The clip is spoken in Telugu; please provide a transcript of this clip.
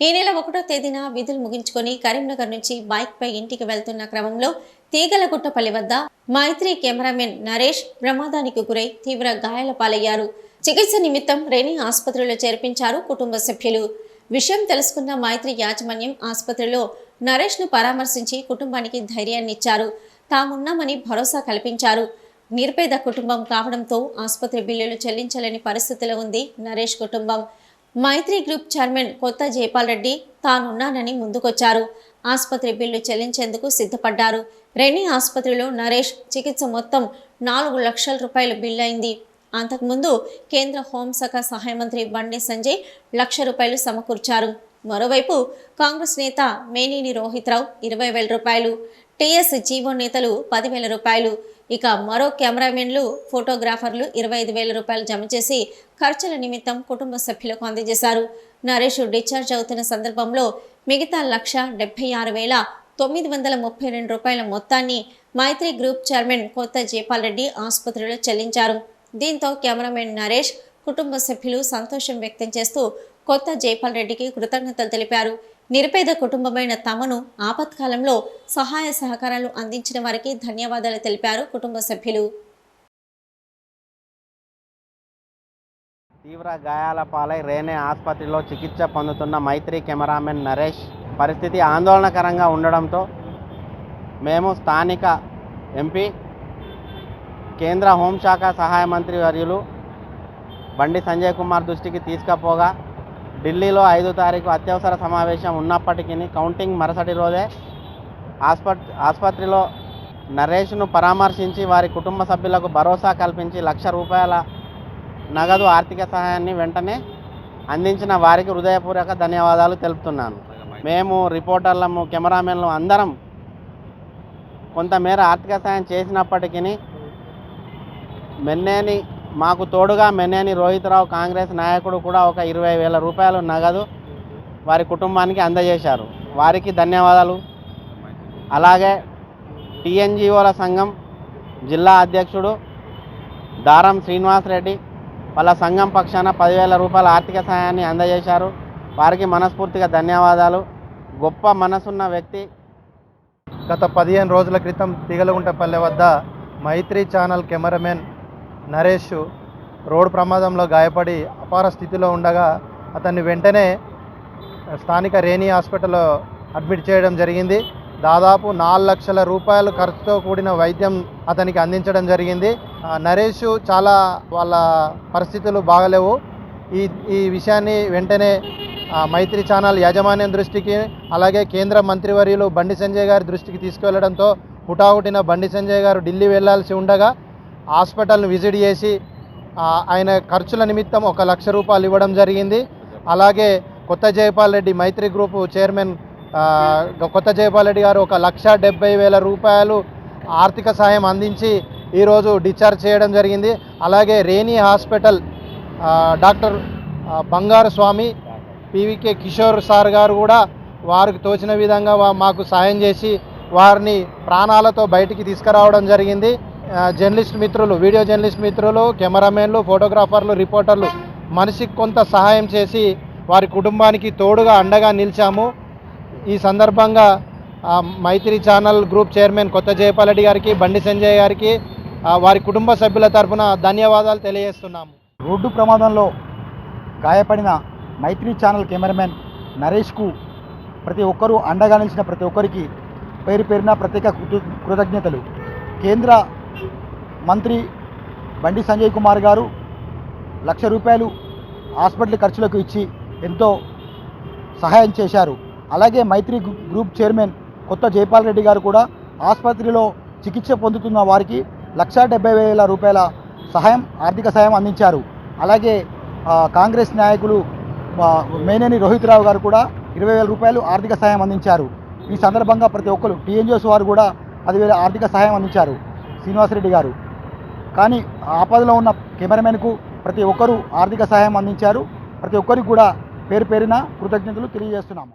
ఈ నెల ఒకటో తేదీన విధులు ముగించుకొని కరీంనగర్ నుంచి బైక్ పై ఇంటికి వెళ్తున్న క్రమంలో తీగలగుట్టపల్లి వద్ద మైత్రి కెమెరామెన్ నరేష్ ప్రమాదానికి గురై తీవ్ర గాయాల పాలయ్యారు. చికిత్స నిమిత్తం రేణి ఆసుపత్రిలో చేర్పించారు కుటుంబ సభ్యులు. విషయం తెలుసుకున్న మైత్రి యాజమాన్యం ఆసుపత్రిలో నరేష్ను పరామర్శించి కుటుంబానికి ధైర్యాన్ని ఇచ్చారు తామున్నామని భరోసా కల్పించారు. నిర్పేద కుటుంబం కావడంతో ఆసుపత్రి బిల్లులు చెల్లించలేని పరిస్థితిలో ఉంది నరేష్ కుటుంబం. మైత్రి గ్రూప్ చైర్మన్ కొత్త జైపాల్ రెడ్డి తానున్నానని ముందుకొచ్చారు. ఆసుపత్రి బిల్లు చెల్లించేందుకు సిద్ధపడ్డారు. రెణి ఆసుపత్రిలో నరేష్ చికిత్స మొత్తం నాలుగు లక్షల రూపాయల బిల్ అయింది. అంతకుముందు కేంద్ర హోంశాఖ సహాయ మంత్రి బండి సంజయ్ లక్ష రూపాయలు సమకూర్చారు. మరోవైపు కాంగ్రెస్ నేత మేనేని రోహిత్రావు ఇరవై వేల రూపాయలు టీఎస్ జీవో నేతలు పదివేల రూపాయలు. ఇక మరో కెమెరామెన్లు ఫోటోగ్రాఫర్లు ఇరవై ఐదు వేల రూపాయలు జమ చేసి ఖర్చుల నిమిత్తం కుటుంబ సభ్యులకు అందజేశారు. నరేష్ డిశ్చార్జ్ అవుతున్న సందర్భంలో మిగతా లక్ష డెబ్బై ఆరు వేల తొమ్మిది వందల ముప్పై రెండు రూపాయల మొత్తాన్ని మైత్రి గ్రూప్ చైర్మన్ కొత్త జైపాల్ రెడ్డి ఆసుపత్రిలో చెల్లించారు. దీంతో కెమెరామెన్ నరేష్ కుటుంబ సభ్యులు సంతోషం వ్యక్తం చేస్తూ కొత్త జైపాల్ రెడ్డికి కృతజ్ఞతలు తెలిపారు. నిరుపేద కుటుంబమైన తమను ఆపత్కాలంలో సహాయ సహకారాలు అందించిన వారికి ధన్యవాదాలు తెలిపారు కుటుంబ సభ్యులు. తీవ్ర గాయాల పాలై రేనే ఆసుపత్రిలో చికిత్స పొందుతున్న మైత్రి కెమెరామెన్ నరేష్ పరిస్థితి ఆందోళనకరంగా ఉండడంతో మేము స్థానిక ఎంపీ కేంద్ర హోంశాఖ సహాయ మంత్రి వర్యులు బండి సంజయ్ కుమార్ దృష్టికి తీసుకుపోగా ఢిల్లీలో ఐదో తారీఖు అత్యవసర సమావేశం ఉన్నప్పటికీ కౌంటింగ్ మరుసటి రోజే ఆసుపత్రిలో నరేష్ను పరామర్శించి వారి కుటుంబ సభ్యులకు భరోసా కల్పించి లక్ష రూపాయల నగదు ఆర్థిక సహాయాన్ని వెంటనే అందించిన వారికి హృదయపూర్వక ధన్యవాదాలు తెలుపుతున్నాను. మేము రిపోర్టర్లము కెమెరామెన్లు అందరం కొంతమేర ఆర్థిక సహాయం చేసినప్పటికీ మెన్నేని మాకు తోడుగా మెనేని రోహిత్రావు కాంగ్రెస్ నాయకుడు కూడా ఒక ఇరవై వేల రూపాయలు నగదు వారి కుటుంబానికి అందజేశారు. వారికి ధన్యవాదాలు. అలాగే టీఎన్జిఓల సంఘం జిల్లా అధ్యక్షుడు దారం శ్రీనివాస్ రెడ్డి వాళ్ళ సంఘం పక్షాన పదివేల రూపాయల ఆర్థిక సహాయాన్ని అందజేశారు. వారికి మనస్ఫూర్తిగా ధన్యవాదాలు. గొప్ప మనసున్న వ్యక్తి. గత పదిహేను రోజుల క్రితం తిగలగుంటపల్లె వద్ద Maitri channel cameraman Naresh road ప్రమాదంలో గాయపడి అపార స్థితిలో ఉండగా అతన్ని వెంటనే స్థానిక రేణి హాస్పిటల్లో అడ్మిట్ చేయడం జరిగింది. దాదాపు నాలుగు లక్షల రూపాయలు ఖర్చుతో కూడిన వైద్యం అతనికి అందించడం జరిగింది. నరేష్ చాలా వాళ్ళ పరిస్థితులు బాగలేవు. ఈ ఈ విషయాన్ని వెంటనే మైత్రి ఛానల్ యాజమాన్యం దృష్టికి అలాగే కేంద్ర మంత్రివర్యులు బండి సంజయ్ గారి దృష్టికి తీసుకువెళ్ళడంతో హుటాహుటిన బండి సంజయ్ గారు ఢిల్లీ వెళ్ళాల్సి ఉండగా హాస్పిటల్ను విజిట్ చేసి ఆయన ఖర్చుల నిమిత్తం ఒక లక్ష రూపాయలు ఇవ్వడం జరిగింది. అలాగే కొత్త జయపాల్ రెడ్డి మైత్రి గ్రూప్ చైర్మన్ కొత్త జయపాల్ రెడ్డి గారు ఒక లక్ష డెబ్బై వేల రూపాయలు ఆర్థిక సహాయం అందించి ఈరోజు డిశ్చార్జ్ చేయడం జరిగింది. అలాగే రేణి హాస్పిటల్ డాక్టర్ బంగారు స్వామి పివికే కిషోర్ సార్ గారు కూడా వారికి తోచిన విధంగా మాకు సాయం చేసి వారిని ప్రాణాలతో బయటికి తీసుకురావడం జరిగింది. జర్నలిస్ట్ మిత్రులు వీడియో జర్నలిస్ట్ మిత్రులు కెమెరామెన్లు ఫోటోగ్రాఫర్లు రిపోర్టర్లు మనిషికి కొంత సహాయం చేసి వారి కుటుంబానికి తోడుగా అండగా నిలిచాము. ఈ సందర్భంగా మైత్రి ఛానల్ గ్రూప్ చైర్మన్ కొత్త జయపాలెడ్డి గారికి బండి సంజయ్ గారికి వారి కుటుంబ సభ్యుల తరపున ధన్యవాదాలు తెలియజేస్తున్నాము. రోడ్డు ప్రమాదంలో గాయపడిన మైత్రి ఛానల్ కెమెరామెన్ నరేష్కు ప్రతి ఒక్కరూ అండగా నిలిచిన ప్రతి ఒక్కరికి పేరు పేరున ప్రత్యేక కృత కృతజ్ఞతలు. కేంద్ర మంత్రి బండి సంజయ్ కుమార్ గారు లక్ష రూపాయలు హాస్పిటల్ ఖర్చులకు ఇచ్చి ఎంతో సహాయం చేశారు. అలాగే మైత్రి గ్రూప్ చైర్మన్ కొత్త జైపాల్ రెడ్డి గారు కూడా ఆసుపత్రిలో చికిత్స పొందుతున్న వారికి లక్షా డెబ్బై వేల రూపాయల సహాయం ఆర్థిక సహాయం అందించారు. అలాగే కాంగ్రెస్ నాయకులు మేనేని రోహిత్ రావు గారు కూడా ఇరవై వేల రూపాయలు ఆర్థిక సహాయం అందించారు. ఈ సందర్భంగా ప్రతి ఒక్కరు టీఎన్జిఓస్ వారు కూడా పదివేల ఆర్థిక సహాయం అందించారు. శ్రీనివాసరెడ్డి గారు. కానీ ఆపదలో ఉన్న కెమెరామెన్కు ప్రతి ఒక్కరూ ఆర్థిక సహాయం అందించారు. ప్రతి ఒక్కరికి కూడా పేరు పేరిన కృతజ్ఞతలు తెలియజేస్తున్నాము.